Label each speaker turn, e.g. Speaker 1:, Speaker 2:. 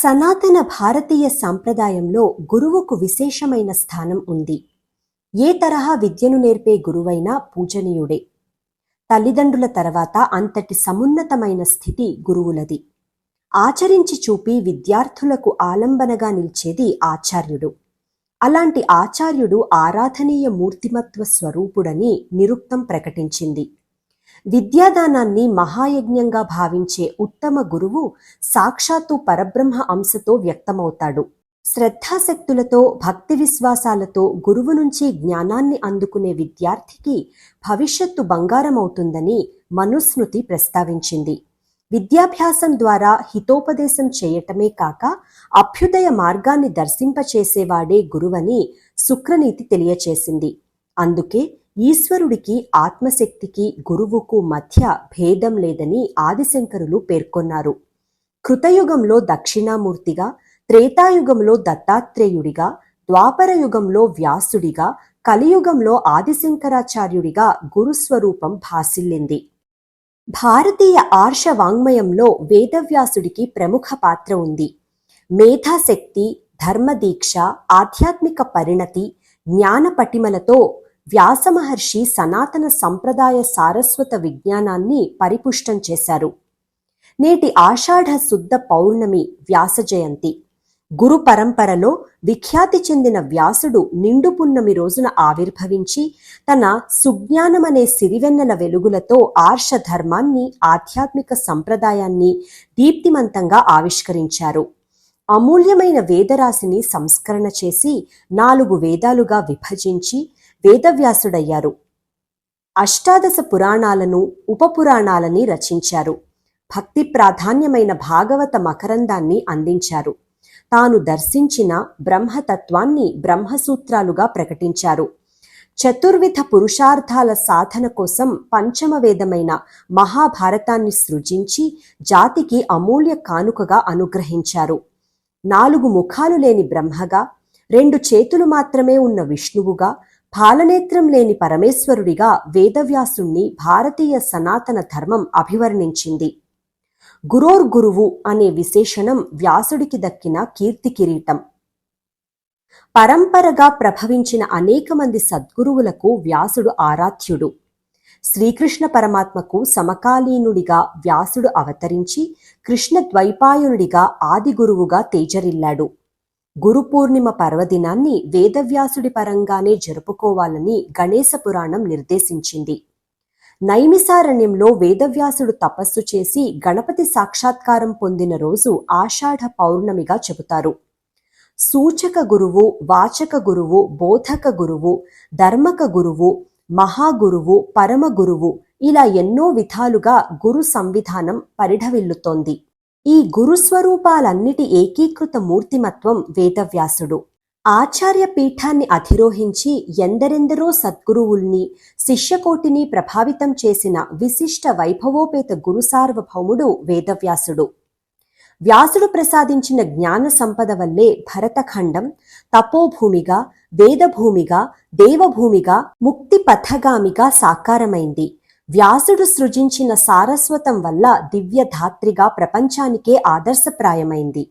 Speaker 1: సనాతన భారతీయ సాంప్రదాయంలో గురువుకు విశేషమైన స్థానం ఉంది. ఏ తరహా విద్యను నేర్పే గురువైనా పూజనీయుడే. తల్లిదండ్రుల తర్వాత అంతటి సమున్నతమైన స్థితి గురువులది. ఆచరించి చూపి విద్యార్థులకు ఆలంబనగా నిలిచేది ఆచార్యుడు. అలాంటి ఆచార్యుడు ఆరాధనీయ మూర్తిమత్వ స్వరూపుడని నిరుక్తం ప్రకటించింది. విద్యాదానాన్ని మహాయజ్ఞంగా భావించే ఉత్తమ గురువు సాక్షాత్తు పరబ్రహ్మ అంశతో వ్యక్తమవుతాడు. శ్రద్ధాశక్తులతో భక్తి విశ్వాసాలతో గురువు నుంచి జ్ఞానాన్ని అందుకునే విద్యార్థికి భవిష్యత్తు బంగారమవుతుందని మనుస్మృతి ప్రస్తావించింది. విద్యాభ్యాసం ద్వారా హితోపదేశం చేయటమే కాక అభ్యుదయ మార్గాన్ని దర్శింపచేసేవాడే గురువని శుక్రనీతి తెలియచేసింది. అందుకే ఈశ్వరుడికి ఆత్మశక్తికి గురువుకు మధ్య భేదం లేదని ఆదిశంకరులు పేర్కొన్నారు. కృతయుగంలో దక్షిణామూర్తిగా త్రేతాయుగంలో దత్తాత్రేయుడిగా ద్వాపర యుగంలో వ్యాసుడిగా కలియుగంలో ఆదిశంకరాచార్యుడిగా గురుస్వరూపం భాసిల్లింది. భారతీయ ఆర్ష వాంగ్మయంలో వేదవ్యాసుడికి ప్రముఖ పాత్ర ఉంది. మేధాశక్తి ధర్మదీక్ష ఆధ్యాత్మిక పరిణతి జ్ఞాన పటిమలతో వ్యాసమహర్షి సనాతన సంప్రదాయ సారస్వత విజ్ఞానాన్ని పరిపుష్టం చేశారు. నేటి ఆషాఢ శుద్ధ పౌర్ణమి వ్యాస జయంతి. గురు పరంపరలో విఖ్యాతి చెందిన వ్యాసుడు నిండు పున్నమి రోజున ఆవిర్భవించి తన సుజ్ఞానమనే సిరివెన్నెల వెలుగులతో ఆర్ష ధర్మాన్ని ఆధ్యాత్మిక సంప్రదాయాన్ని దీప్తిమంతంగా ఆవిష్కరించారు. అమూల్యమైన వేదరాశిని సంస్కరణ చేసి నాలుగు వేదాలుగా విభజించి వేదవ్యాసుడయ్యారు. అష్టాదశ పురాణాలను ఉపపురాణాలని రచించారు. భక్తి ప్రాధాన్యమైన భాగవత మకరందాన్ని అందించారు. తాను దర్శించిన బ్రహ్మతత్వాన్ని బ్రహ్మసూత్రాలుగా ప్రకటించారు. చతుర్విధ పురుషార్థాల సాధన కోసం పంచమ వేదమైన మహాభారతాన్ని సృజించి జాతికి అమూల్య కానుకగా అనుగ్రహించారు. నాలుగు ముఖాలు లేని బ్రహ్మగా రెండు చేతులు మాత్రమే ఉన్న విష్ణువుగా పాలనేత్రం లేని పరమేశ్వరుడిగా వేదవ్యాసుణ్ణి భారతీయ సనాతన ధర్మం అభివర్ణించింది. గురోర్గురువు అనే విశేషణం వ్యాసుడికి దక్కిన కీర్తి కిరీటం. పరంపరగా ప్రభవించిన అనేక మంది సద్గురువులకు వ్యాసుడు ఆరాధ్యుడు. శ్రీకృష్ణ పరమాత్మకు సమకాలీనుడిగా వ్యాసుడు అవతరించి కృష్ణ ద్వైపాయనుడిగా ఆది గురువుగా తేజరిల్లాడు. గురు పూర్ణిమ పర్వదినాన్ని వేదవ్యాసుడి పరంగానే జరుపుకోవాలని గణేశ పురాణం నిర్దేశించింది. నైమిసారణ్యంలో వేదవ్యాసుడు తపస్సు చేసి గణపతి సాక్షాత్కారం పొందిన రోజు ఆషాఢ పౌర్ణమిగా చెబుతారు. సూచక గురువు వాచక గురువు బోధక గురువు ధర్మక గురువు మహాగురువు పరమ గురువు ఇలా ఎన్నో విధాలుగా గురు సంవిధానం పరిఢవిల్లుతోంది. ఈ గురుస్వరూపాలన్నిటి ఏకీకృత మూర్తిమత్వం వేదవ్యాసుడు. ఆచార్య పీఠాన్ని అధిరోహించి ఎందరెందరో సద్గురువుల్ని శిష్యకోటిని ప్రభావితం చేసిన విశిష్ట వైభవోపేత గురుసార్వభౌముడు వేదవ్యాసుడు. వ్యాసుడు ప్రసాదించిన జ్ఞాన సంపద వల్లే భరతఖండం తపోభూమిగా వేదభూమిగా దేవభూమిగా ముక్తి పథగామిగా సాకారమైంది. వ్యాసుడు సృజించిన సారస్వతం వల్ల దివ్యధాత్రిగా ప్రపంచానికే ఆదర్శప్రాయమైంది.